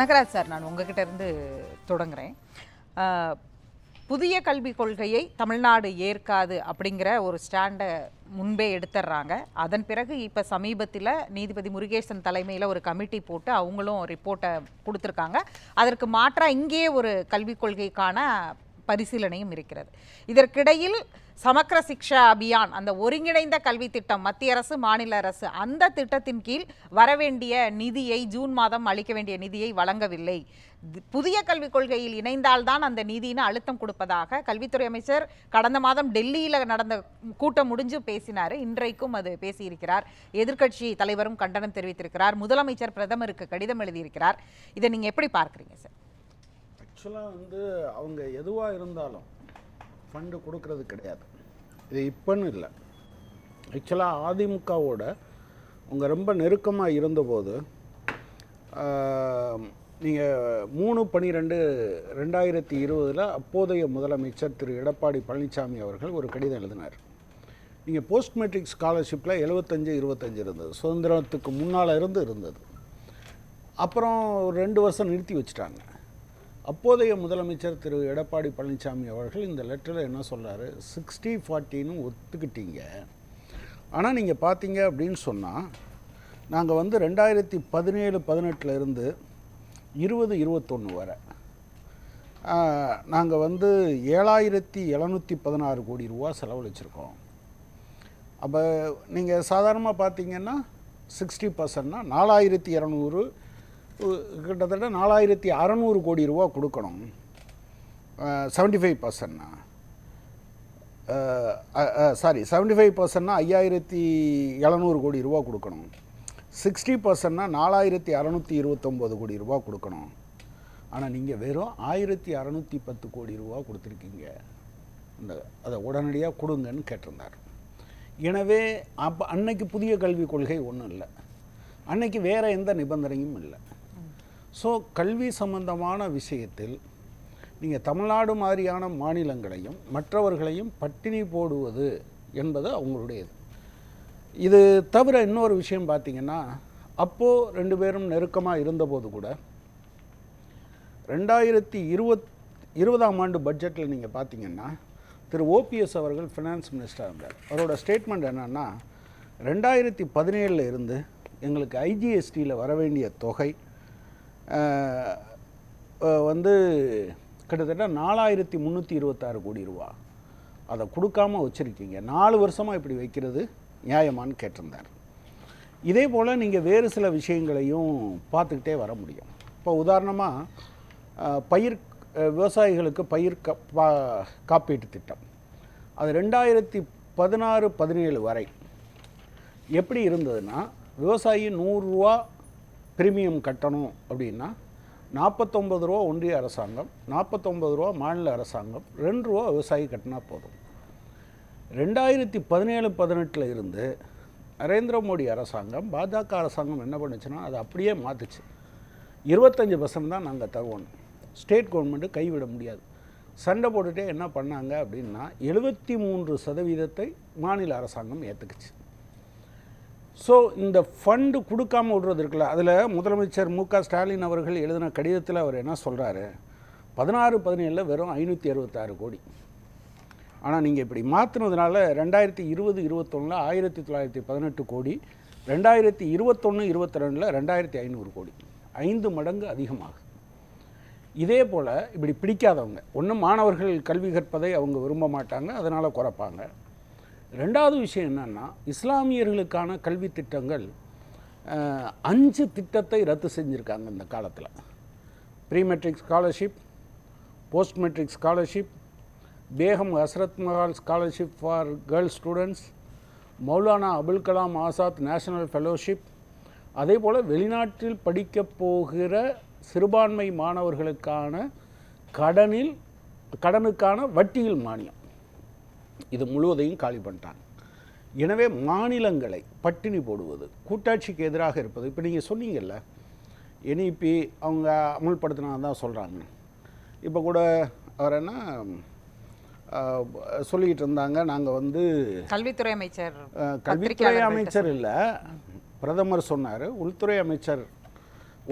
Nagaraj sir நான் உங்ககிட்ட இருந்து தொடங்குறேன். புதிய கல்விக் கொள்கையை தமிழ்நாடு ஏற்காது அப்படிங்கிற ஒரு ஸ்டாண்டை முன்பே எடுத்துடுறாங்க அதன் பிறகு இப்போ சமீபத்தில் நீதிபதி முருகேசன் தலைமையில் ஒரு கமிட்டி போட்டு அவங்களும் ரிப்போர்ட்டை கொடுத்துருக்காங்க. அதற்கு மாற்றாக இங்கேயே ஒரு கல்விக் கொள்கைக்கான பரிசீலனையும் இருக்கிறது. இதற்கிடையில் சமக்கர சிக்ஷா அபியான் அந்த ஒருங்கிணைந்த கல்வி திட்டம் மத்திய அரசு மாநில அரசு அந்த திட்டத்தின் கீழ் வரவேண்டிய நிதியை ஜூன் மாதம் அளிக்க வேண்டிய நிதியை வழங்கவில்லை. புதிய கல்விக் கொள்கையில் இணைந்தால்தான் அந்த நிதின்னு அழுத்தம் கொடுப்பதாக கல்வித்துறை அமைச்சர் கடந்த மாதம் டெல்லியில் நடந்த கூட்டம் முடிஞ்சு பேசினார். இன்றைக்கும் அது பேசியிருக்கிறார். எதிர்க்கட்சி தலைவரும் கண்டனம் தெரிவித்திருக்கிறார். முதலமைச்சர் பிரதமருக்கு கடிதம் எழுதியிருக்கிறார். இதை நீங்கள் எப்படி பார்க்குறீங்க சார்? ஆக்சுவலாக வந்து அவங்க எதுவாக இருந்தாலும் ஃபண்டு கொடுக்கறது கிடையாது. இது இப்போன்னு இல்லை. ஆக்சுவலாக அதிமுகவோட உங்கள் ரொம்ப நெருக்கமாக இருந்தபோது நீங்கள் மூணு பன்னிரெண்டு ரெண்டாயிரத்தி இருபதில் அப்போதைய முதலமைச்சர் திரு எடப்பாடி பழனிசாமி அவர்கள் ஒரு கடிதம் எழுதினார். நீங்கள் போஸ்ட் மெட்ரிக் ஸ்காலர்ஷிப்பில் எழுபத்தஞ்சு இருபத்தஞ்சு இருந்தது. சுதந்திரத்துக்கு முன்னால் இருந்து இருந்தது. அப்புறம் ஒரு ரெண்டு வருஷம் நிறுத்தி வச்சுட்டாங்க. அப்போதைய முதலமைச்சர் திரு எடப்பாடி பழனிசாமி அவர்கள் இந்த லெட்டரில் என்ன சொல்கிறாரு சிக்ஸ்டி ஃபார்ட்டின்னு ஒத்துக்கிட்டீங்க. ஆனால் நீங்கள் பார்த்தீங்க அப்படின்னு சொன்னால் நாங்கள் வந்து ரெண்டாயிரத்தி பதினேழு பதினெட்டில் இருந்து இருபது இருபத்தொன்று வரை நாங்கள் வந்து ஏழாயிரத்தி எழுநூற்றி பதினாறு கோடி ரூபா செலவழிச்சிருக்கோம். அப்போ நீங்கள் சாதாரணமாக பார்த்தீங்கன்னா சிக்ஸ்டி பர்சன்ட்னா நாலாயிரத்தி இரநூறு கிட்டத்தட்ட நாலாயிரத்தி அறநூறு கோடி ரூபா கொடுக்கணும். செவன்டி ஃபைவ் பர்சன்ட்னா சாரி செவன்டி ஃபைவ் பர்சன்ட்னா ஐயாயிரத்தி எழுநூறு கோடி ரூபா கொடுக்கணும். சிக்ஸ்டி பர்சன்ட்னா நாலாயிரத்தி அறநூற்றி இருபத்தொம்போது கோடி ரூபா கொடுக்கணும். ஆனால் நீங்கள் வெறும் ஆயிரத்தி அறநூற்றி பத்து கோடி ரூபா கொடுத்துருக்கீங்க. இந்த அதை உடனடியாக கொடுங்கன்னு கேட்டிருந்தார். எனவே அப்போ அன்னைக்கு புதிய கல்விக் கொள்கை ஒன்றும் இல்லை. அன்னைக்கு வேறு எந்த நிபந்தனையும் இல்லை. ஸோ கல்வி சம்பந்தமான விஷயத்தில் நீங்கள் தமிழ்நாடு மாதிரியான மாநிலங்களையும் மற்றவர்களையும் பட்டினி போடுவது என்பது அவங்களுடையது. இது தவிர இன்னொரு விஷயம் பார்த்திங்கன்னா அப்போது ரெண்டு பேரும் நெருக்கமாக இருந்தபோது கூட ரெண்டாயிரத்தி இருபத் இருபதாம் ஆண்டு பட்ஜெட்டில் நீங்கள் பார்த்தீங்கன்னா திரு ஓபிஎஸ் அவர்கள் ஃபினான்ஸ் மினிஸ்டராக இருந்தார். அவரோட ஸ்டேட்மெண்ட் என்னென்னா ரெண்டாயிரத்தி பதினேழில் இருந்து எங்களுக்கு ஐஜிஎஸ்டியில் வர வேண்டிய தொகை வந்து கிட்டத்தட்ட நாலாயிரத்தி முந்நூற்றி இருபத்தாறு கோடி ரூபா. அதை கொடுக்காம வச்சுருக்கீங்க. நாலு வருஷமாக இப்படி வைக்கிறது நியாயமான்னு கேட்டிருந்தார். இதே போல் நீங்கள் வேறு சில விஷயங்களையும் பார்த்துக்கிட்டே வர முடியும். இப்போ உதாரணமாக பயிர் விவசாயிகளுக்கு பயிர் கா பா- காப்பீட்டு திட்டம். அது ரெண்டாயிரத்தி பதினாறு பதினேழு வரை எப்படி இருந்ததுன்னா விவசாயி நூறுரூவா பிரீமியம் கட்டணும் அப்படின்னா நாற்பத்தொம்பது ரூபா ஒன்றிய அரசாங்கம் நாற்பத்தொம்பது ரூபா மாநில அரசாங்கம் ரெண்டு ரூபா விவசாயி கட்டினா போதும். ரெண்டாயிரத்தி பதினேழு பதினெட்டில் இருந்து நரேந்திர மோடி அரசாங்கம் பாஜக அரசாங்கம் என்ன பண்ணுச்சுன்னா அதை அப்படியே மாற்றுச்சு இருபத்தஞ்சி பர்சன்ட் தான் நாங்கள் தருவோம். ஸ்டேட் கவர்மெண்ட்டு கைவிட முடியாது. சண்டை போட்டுட்டே என்ன பண்ணாங்க அப்படின்னா எழுபத்தி மூன்று சதவீதத்தை மாநில அரசாங்கம் ஏற்றுக்குச்சு ஸோ இந்த ஃபண்டு கொடுக்காம விடுறது இருக்குல்ல அதில் முதலமைச்சர் மு க ஸ்டாலின் அவர்கள் எழுதின கடிதத்தில் அவர் என்ன சொல்கிறாரு பதினாறு பதினேழில் வெறும் ஐநூற்றி அறுபத்தாறு கோடி. ஆனால் நீங்கள் இப்படி மாற்றினதுனால ரெண்டாயிரத்தி இருபது இருபத்தொன்னில் ஆயிரத்தி தொள்ளாயிரத்தி பதினெட்டு கோடி ரெண்டாயிரத்தி இருபத்தொன்று இருபத்தி ரெண்டில் ரெண்டாயிரத்தி ஐநூறு கோடி. ஐந்து மடங்கு அதிகமாகும் இதே போல் இப்படி பிடிக்காதவங்க ஒன்று மாணவர்கள் கல்வி கற்பதை அவங்க விரும்ப மாட்டாங்க அதனால் குறைப்பாங்க. ரெண்டாவது விஷயம் என்னென்னா இஸ்லாமியர்களுக்கான கல்வி திட்டங்கள் அஞ்சு திட்டத்தை ரத்து செஞ்சுருக்காங்க இந்த காலத்தில். Pre matric scholarship post matric scholarship Begum Hazrat Mahal scholarship for girls students Maulana Abul Kalam Azad national fellowship அதே போல் வெளிநாட்டில் படிக்கப் போகிற சிறுபான்மை மாணவர்களுக்கான கடனில் கடனுக்கான வட்டியில் மானியம். இது முழுவதையும் காலி பண்ணிட்டாங்க. எனவே மாநிலங்களை பட்டினி போடுவது கூட்டாட்சிக்கு எதிராக இருப்பது இப்போ நீங்கள் சொன்னீங்கல்ல என்இபி அவங்க அமுல்படுத்தினா தான் சொல்கிறாங்க இப்போ கூட அவர் என்ன சொல்லிக்கிட்டு இருந்தாங்க நாங்கள் வந்து கல்வித்துறை அமைச்சர் கல்வித்துறை அமைச்சர் இல்லை பிரதமர் சொன்னார் உள்துறை அமைச்சர்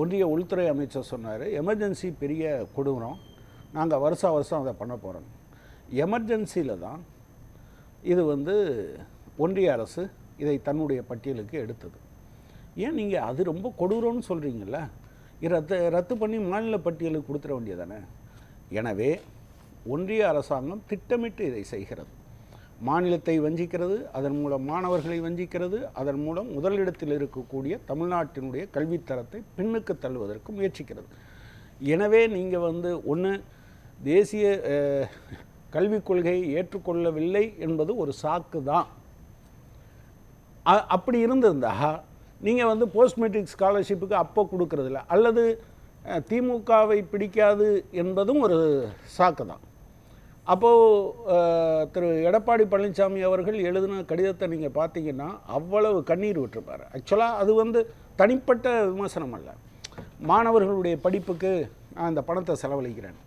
ஒன்றிய உள்துறை அமைச்சர் சொன்னார் எமர்ஜென்சி பெரிய கொடூரம் நாங்கள் வருஷா வருஷம் அதை பண்ண போகிறோம் எமர்ஜென்சியில் தான் இது வந்து ஒன்றிய அரசு இதை தன்னுடைய பட்டியலுக்கு எடுத்தது. ஏன் நீங்கள் அது ரொம்ப கொடூரம்னு சொல்கிறீங்கள ரத்து ரத்து பண்ணி மாநில பட்டியலுக்கு கொடுத்துட வேண்டியதானே? எனவே ஒன்றிய அரசாங்கம் திட்டமிட்டு இதை செய்கிறது. மாநிலத்தை வஞ்சிக்கிறது அதன் மூலம் மாணவர்களை வஞ்சிக்கிறது அதன் மூலம் முதலிடத்தில் இருக்கக்கூடிய தமிழ்நாட்டினுடைய கல்வித்தரத்தை பின்னுக்கு தள்ளுவதற்கு முயற்சிக்கிறது. எனவே நீங்கள் வந்து ஒன்று தேசிய கல்விக் கொள்கையை ஏற்றுக்கொள்ளவில்லை என்பது ஒரு சாக்கு தான் அப்படி இருந்திருந்தா நீங்கள் வந்து போஸ்ட் மெட்ரிக் ஸ்காலர்ஷிப்புக்கு அப்போ கொடுக்கறதில்ல அல்லது திமுகவை பிடிக்காது என்பதும் ஒரு சாக்கு தான் அப்போது திரு எடப்பாடி பழனிசாமி அவர்கள் எழுதின கடிதத்தை நீங்கள் பார்த்தீங்கன்னா அவ்வளவு கண்ணீர் விட்டுருப்பார். ஆக்சுவலாக அது வந்து தனிப்பட்ட விமர்சனம் அல்ல. மாணவர்களுடைய படிப்புக்கு நான் இந்த பணத்தை செலவழிக்கிறேன்.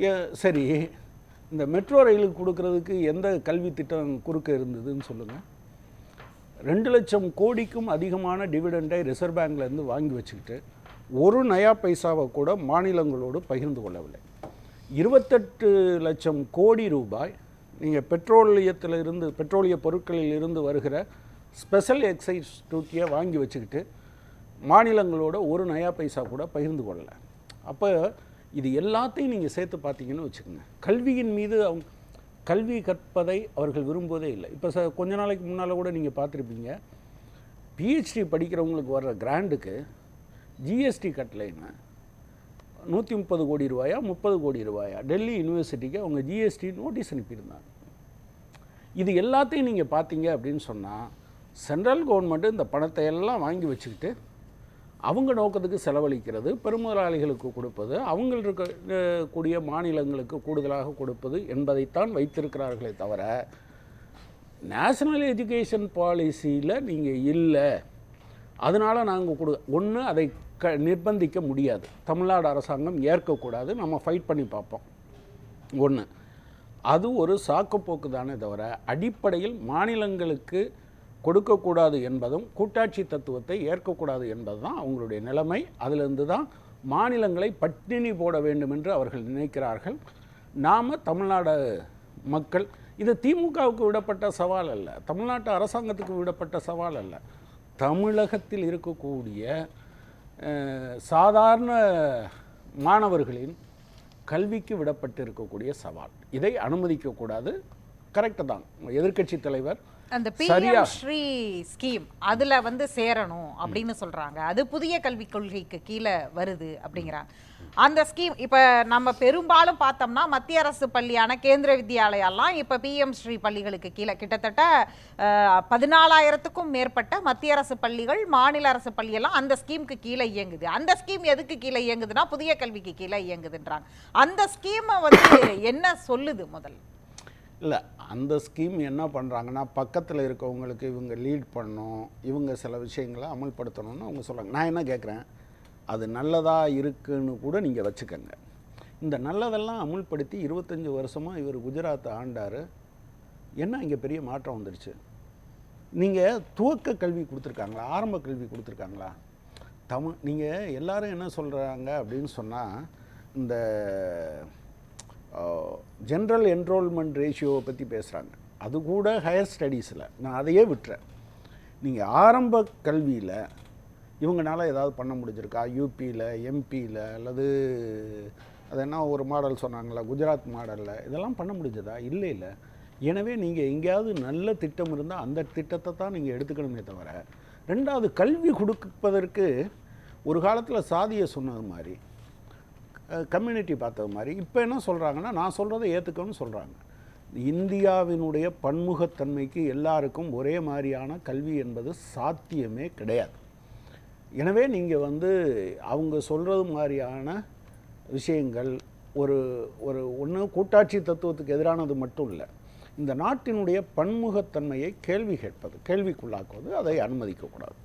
ஏ- சரி இந்த மெட்ரோ ரயிலுக்கு கொடுக்கறதுக்கு எந்த கல்வி திட்டம் குறுக்க இருந்ததுன்னு சொல்லுங்கள் ரெண்டு லட்சம் கோடிக்கும் அதிகமான டிவிடெண்டை ரிசர்வ் பேங்க்லேருந்து வாங்கி வச்சுக்கிட்டு ஒரு நயா பைசாவை கூட மாநிலங்களோடு பகிர்ந்து கொள்ளவில்லை. இருபத்தெட்டு லட்சம் கோடி ரூபாய் நீங்கள் பெட்ரோலியத்தில் இருந்து பெட்ரோலிய பொருட்களில் இருந்து வருகிற ஸ்பெஷல் எக்ஸைஸ் டூட்டியை வாங்கி வச்சுக்கிட்டு மாநிலங்களோட ஒரு நயா பைசா கூட பகிர்ந்து கொள்ளலை. அப்போ இது எல்லாத்தையும் நீங்கள் சேர்த்து பார்த்தீங்கன்னு வச்சுக்கோங்க. கல்வியின் மீது அவங்க கல்வி கற்பதை அவர்கள் விரும்புவதே இல்லை. இப்போ ச கொஞ்ச நாளைக்கு முன்னால் கூட நீங்கள் பார்த்துருப்பீங்க. பிஹெச்டி படிக்கிறவங்களுக்கு வர்ற கிராண்டுக்கு ஜிஎஸ்டி கட்டலைன்னு நூற்றி முப்பது கோடி ரூபாயா முப்பது கோடி ரூபாயா? டெல்லி யூனிவர்சிட்டிக்கு அவங்க ஜிஎஸ்டி நோட்டீஸ் அனுப்பியிருந்தாங்க. இது எல்லாத்தையும் நீங்கள் பார்த்தீங்க அப்படின்னு சொன்னால் சென்ட்ரல் கவர்மெண்ட்டு இந்த பணத்தை எல்லாம் வாங்கி வச்சுக்கிட்டு அவங்க நோக்கத்துக்கு செலவழிக்கிறது பெருமுதலாளிகளுக்கு கொடுப்பது அவங்கள் இருக்க கூடிய மாநிலங்களுக்கு கூடுதலாக கொடுப்பது என்பதைத்தான் வைத்திருக்கிறார்களே தவிர நேஷனல் எஜுகேஷன் பாலிசியில் நீங்கள் இல்லை. அதனால் நாங்கள் கொடு ஒன்று அதை க நிர்பந்திக்க முடியாது. தமிழ்நாடு அரசாங்கம் ஏற்கக்கூடாது. நம்ம ஃபைட் பண்ணி பார்ப்போம். ஒன்று அது ஒரு சாக்குப்போக்கு தானே தவிர அடிப்படையில் மாநிலங்களுக்கு கொடுக்கக்கூடாது என்பதும் கூட்டாட்சி தத்துவத்தை ஏற்கக்கூடாது என்பது தான் அவங்களுடைய நிலைமை. அதிலிருந்து தான் மாநிலங்களை பட்டினி போட வேண்டும் என்று அவர்கள் நினைக்கிறார்கள். நாம் தமிழ்நாடு மக்கள் இது திமுகவுக்கு விடப்பட்ட சவால் அல்ல. தமிழ்நாட்டு அரசாங்கத்துக்கு விடப்பட்ட சவால் அல்ல. தமிழகத்தில் இருக்கக்கூடிய சாதாரண மாணவர்களின் கல்விக்கு விடப்பட்டு இருக்கக்கூடிய சவால். இதை அனுமதிக்கக்கூடாது. கரெக்டு தான். எதிர்க்கட்சி தலைவர் அந்த. பிஎம் ஸ்ரீ ஸ்கீம் அதுல வந்து சேரணும் அப்படின்னு சொல்றாங்க. அது புதிய கல்விக் கொள்கைக்கு கீழே வருது அப்படிங்கிறாங்க. அந்த ஸ்கீம் இப்ப நம்ம பெரும்பாலும் பார்த்தோம்னா மத்திய அரசு பள்ளியான கேந்திர வித்யாலயாலாம் இப்ப பிஎம் ஸ்ரீ பள்ளிகளுக்கு கீழே. கிட்டத்தட்ட பதினாலாயிரத்துக்கும் மேற்பட்ட மத்திய அரசு பள்ளிகள் மாநில அரசு பள்ளியெல்லாம் அந்த ஸ்கீமுக்கு கீழே இயங்குது. அந்த ஸ்கீம் எதுக்கு கீழே இயங்குதுன்னா புதிய கல்விக்கு கீழே இயங்குதுன்றாங்க. அந்த ஸ்கீமை வந்து என்ன சொல்லுது முதல்ல? இல்லை அந்த ஸ்கீம் என்ன பண்ணுறாங்கன்னா பக்கத்தில் இருக்கவங்களுக்கு இவங்க லீட் பண்ணணும் இவங்க சில விஷயங்களை அமல்படுத்தணும்னு அவங்க சொல்கிறாங்க நான் என்ன கேட்குறேன் அது நல்லதாக இருக்குன்னு கூட நீங்கள் வச்சுக்கோங்க. இந்த நல்லதெல்லாம் அமுல்படுத்தி இருபத்தஞ்சி வருஷமாக இவர் குஜராத்தை ஆண்டார். என்ன இங்கே பெரிய மாற்றம் வந்துடுச்சு நீங்கள் துவக்க கல்வி கொடுத்துருக்காங்களா? ஆரம்ப கல்வி கொடுத்துருக்காங்களா? தமிழ் நீங்கள் எல்லோரும் என்ன சொல்கிறாங்க அப்படின்னு சொன்னால் இந்த ஜென்ரல் என்ரோல்மெண்ட் ரேஷியோவை பற்றி பேசுகிறாங்க அது கூட ஹையர் ஸ்டடீஸில் நான் அதையே விட்டுறேன். நீங்கள் ஆரம்ப கல்வியில் இவங்கனால ஏதாவது பண்ண முடிஞ்சிருக்கா? யூபியில் எம்பியில் அல்லது அது என்ன ஒரு மாடல் சொன்னாங்களா குஜராத் மாடலில் இதெல்லாம் பண்ண முடிஞ்சதா? இல்லை இல்லை எனவே நீங்கள் எங்கேயாவது நல்ல திட்டம் இருந்தால் அந்த திட்டத்தை தான் நீங்கள் எடுத்துக்கணுமே தவிர ரெண்டாவது கல்வி கொடுப்பதற்கு ஒரு காலத்தில் சாதியை சொன்னது மாதிரி கம்யூனிட்டி பார்த்தது மாதிரி. இப்போ என்ன சொல்கிறாங்கன்னா நான் சொல்கிறத ஏற்றுக்கணும்னு சொல்கிறாங்க இந்தியாவினுடைய பன்முகத்தன்மைக்கு எல்லாருக்கும் ஒரே மாதிரியான கல்வி என்பது சாத்தியமே கிடையாது. எனவே நீங்கள் வந்து அவங்க சொல்கிறது மாதிரியான விஷயங்கள் ஒரு ஒரு ஒன்று கூட்டாட்சி தத்துவத்துக்கு எதிரானது மட்டும் இல்லை. இந்த நாட்டினுடைய பன்முகத்தன்மையை கேள்வி கேட்பது கேள்விக்குள்ளாக்குவது அதை அனுமதிக்கக்கூடாது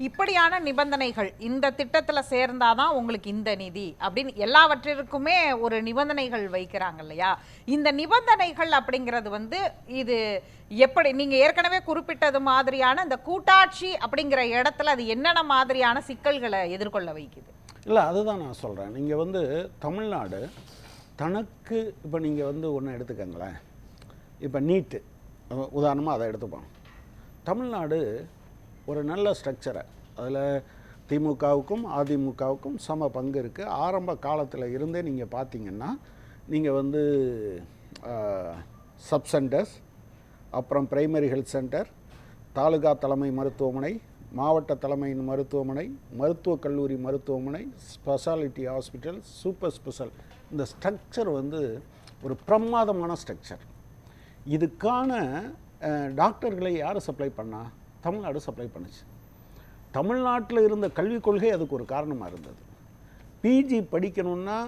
இப்படியான நிபந்தனைகள் இந்த திட்டத்தில் சேர்ந்தாதான் உங்களுக்கு இந்த நிதி அப்படின்னு எல்லாவற்றிற்குமே ஒரு நிபந்தனைகள் வைக்கிறாங்க இல்லையா? இந்த நிபந்தனைகள் அப்படிங்கிறது வந்து இது எப்படி நீங்கள் ஏற்கனவே குறிப்பிட்டது மாதிரியான இந்த கூட்டாட்சி அப்படிங்கிற இடத்துல அது என்னென்ன மாதிரியான சிக்கல்களை எதிர்கொள்ள வைக்குது? இல்லை அதுதான் நான் சொல்கிறேன் நீங்கள் வந்து தமிழ்நாடு தனக்கு இப்போ நீங்கள் வந்து ஒன்று எடுத்துக்கங்களேன். இப்போ நீட்டு. உதாரணமாக அதை எடுத்துப்போம். தமிழ்நாடு ஒரு நல்ல ஸ்ட்ரக்சரை அதில் திமுகவுக்கும் அதிமுகவுக்கும் சம பங்கு இருக்குது ஆரம்ப காலத்தில் இருந்தே நீங்கள் பார்த்தீங்கன்னா நீங்கள் வந்து சப் சென்டர்ஸ் அப்புறம் பிரைமரி ஹெல்த் சென்டர் தாலுகா தலைமை மருத்துவமனை மாவட்ட தலைமை மருத்துவமனை மருத்துவக் கல்லூரி மருத்துவமனை ஸ்பெஷாலிட்டி ஹாஸ்பிட்டல் சூப்பர் ஸ்பெஷல் இந்த ஸ்ட்ரக்சர் வந்து ஒரு பிரமாதமான ஸ்ட்ரக்சர் இதுக்கான டாக்டர்களை யார் சப்ளை பண்ணால் தமிழ்நாடு சப்ளை பண்ணுச்சு. தமிழ்நாட்டில் இருந்த கல்விக் கொள்கை அதுக்கு ஒரு காரணமாக இருந்தது. பிஜி படிக்கணும்னா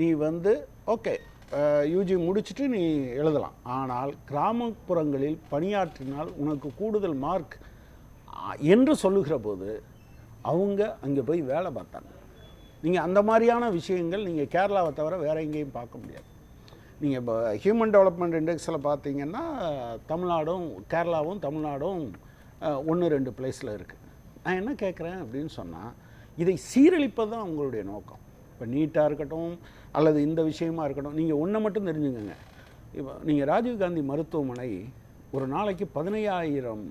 நீ வந்து ஓகே யூஜி முடிச்சுட்டு நீ எழுதலாம். ஆனால் கிராமப்புறங்களில் பணியாற்றினால் உனக்கு கூடுதல் மார்க் என்று சொல்லுகிற போது அவங்க அங்கே போய் வேலை பார்த்தாங்க. நீங்கள் அந்த மாதிரியான விஷயங்கள் நீங்கள் கேரளாவை தவிர வேற எங்கேயும் பார்க்க முடியாது. நீங்கள் இப்போ ஹியூமன் டெவலப்மெண்ட் இண்டெக்ஸில் பார்த்தீங்கன்னா தமிழ்நாடும் கேரளாவும் தமிழ்நாடும் ஒன்று ரெண்டு பிளேஸில் இருக்குது நான் என்ன கேட்குறேன் அப்படின்னு சொன்னால் இதை சீரழிப்பது தான் உங்களுடைய நோக்கம். இப்போ நீட்டாக இருக்கட்டும் அல்லது இந்த விஷயமா இருக்கட்டும் நீங்கள் ஒன்றை மட்டும் தெரிஞ்சுக்கோங்க. இப்போ நீங்கள் ராஜீவ்காந்தி மருத்துவமனை ஒரு நாளைக்கு பதினையாயிரம்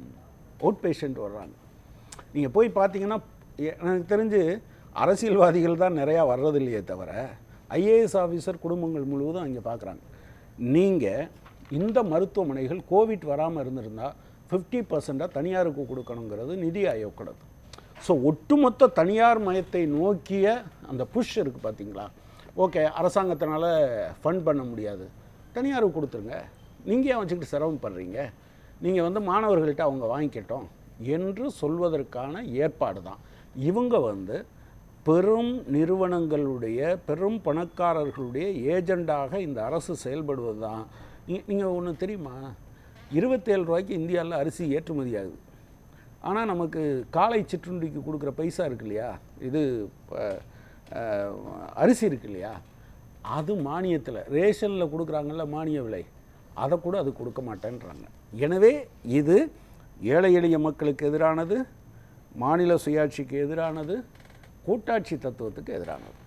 அவுட் பேஷண்ட் வர்றாங்க. நீங்கள் போய் பார்த்தீங்கன்னா எனக்கு தெரிஞ்சு அரசியல்வாதிகள் தான் நிறையா வர்றதில்லையே தவிர ஐஏஎஸ் ஆஃபீஸர் குடும்பங்கள் முழுவதும் அங்கே பார்க்குறாங்க நீங்கள் இந்த மருத்துவமனைகள் கோவிட் வராமல் இருந்திருந்தால் ஃபிஃப்டி பர்சண்ட்டாக தனியாருக்கு கொடுக்கணுங்கிறது நிதி ஆயோக்கோடது. ஸோ ஒட்டுமொத்த தனியார் மயத்தை நோக்கிய அந்த புஷ் இருக்குது பார்த்தீங்களா ஓகே அரசாங்கத்தினால ஃபண்ட் பண்ண முடியாது. தனியாருக்கு கொடுத்துருங்க. நீங்கள் ஏன் வச்சுக்கிட்டு சிரமம் பண்ணுறீங்க நீங்கள் வந்து மாணவர்கள்ட்ட அவங்க வாங்கிக்கட்டும் என்று சொல்வதற்கான ஏற்பாடு தான். இவங்க வந்து பெரும் நிறுவனங்களுடைய பெரும் பணக்காரர்களுடைய ஏஜெண்டாக இந்த அரசு செயல்படுவது தான். நீங்கள் ஒன்று தெரியுமா? இருபத்தேழு ரூபாய்க்கு இந்தியாவில் அரிசி ஏற்றுமதி ஆகுது. ஆனால் நமக்கு காலை சிற்றுண்டிக்கு கொடுக்குற பைசா இருக்கு இல்லையா? இது அரிசி இருக்கு இல்லையா? அது மானியத்தில் ரேஷனில் கொடுக்குறாங்கல்ல மானிய விலை. அதை கூட அது கொடுக்க மாட்டேன்றாங்க. எனவே இது ஏழை எளிய மக்களுக்கு எதிரானது மாநில சுயாட்சிக்கு எதிரானது கூட்டாட்சி தத்துவத்துக்கு எதிரானது.